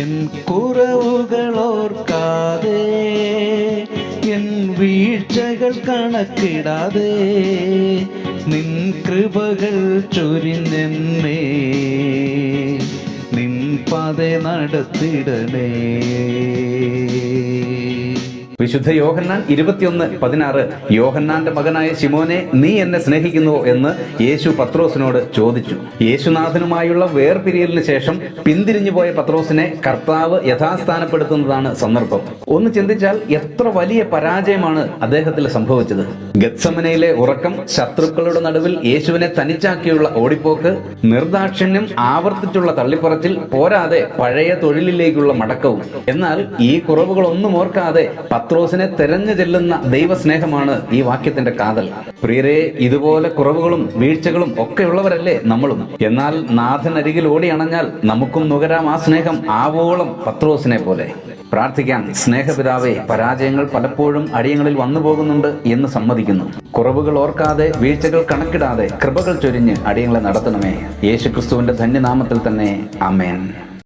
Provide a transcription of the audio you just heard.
N കുറവുകളോർക്കാതെ N വീഴ്ചകൾ കണക്കിടാതെ നിൻ കൃപകൾ ചൊരിഞ്ഞെന്നേ നിൻ പാത നടത്തിടണേ. വിശുദ്ധ യോഹന്നാൻ ഇരുപത്തിയൊന്ന് പതിനാറ്. യോഹന്നാന്റെ മകനായ ശിമോനെ നീ എന്നെ സ്നേഹിക്കുന്നു എന്ന് യേശു പത്രോസിനോട് ചോദിച്ചു. യേശുനാഥനുമായുള്ള വേർപിരിയലിന് ശേഷം പിന്തിരിഞ്ഞു പോയ പത്രോസിനെ കർത്താവ് യഥാസ്ഥാനപ്പെടുത്തുന്നതാണ് സന്ദർഭം. ഒന്ന് ചിന്തിച്ചാൽ എത്ര വലിയ പരാജയമാണ് അദ്ദേഹത്തിൽ സംഭവിച്ചത്. ഗത്സമനയിലെ ഉറക്കം ശത്രുക്കളുടെ നടുവിൽ യേശുവിനെ തനിച്ചാക്കിയുള്ള ഓടിപ്പോക്ക് നിർദാക്ഷിണ്യം ആവർത്തിച്ചുള്ള തള്ളിപ്പറച്ചിൽ പോരാതെ പഴയ തൊഴിലിലേക്കുള്ള മടക്കവും. എന്നാൽ ഈ കുറവുകളൊന്നും ഓർക്കാതെ പത്രോസിനെ തെരഞ്ഞു ചെല്ലുന്ന ദൈവസ്നേഹമാണ് ഈ വാക്യത്തിന്റെ കാതൽ. പ്രിയരെ ഇതുപോലെ കുറവുകളും വീഴ്ചകളും ഒക്കെ ഉള്ളവരല്ലേ നമ്മളും. എന്നാൽ നാഥൻ അരികിൽ ഓടി അണഞ്ഞാൽ നമുക്കും നുകരാം ആ സ്നേഹം ആവോളം പത്രോസിനെ പോലെ. പ്രാർത്ഥിക്കാം സ്നേഹപിതാവേ പരാജയങ്ങൾ പലപ്പോഴും അടിയങ്ങളിൽ വന്നു പോകുന്നുണ്ട് എന്ന് സമ്മതിക്കുന്നു. കുറവുകൾ ഓർക്കാതെ വീഴ്ചകൾ കണക്കിടാതെ കൃപകൾ ചൊരിഞ്ഞ് അടിയങ്ങളെ നടത്തണമേ. യേശുക്രിസ്തുവിന്റെ ധന്യനാമത്തിൽ തന്നെ അമേൻ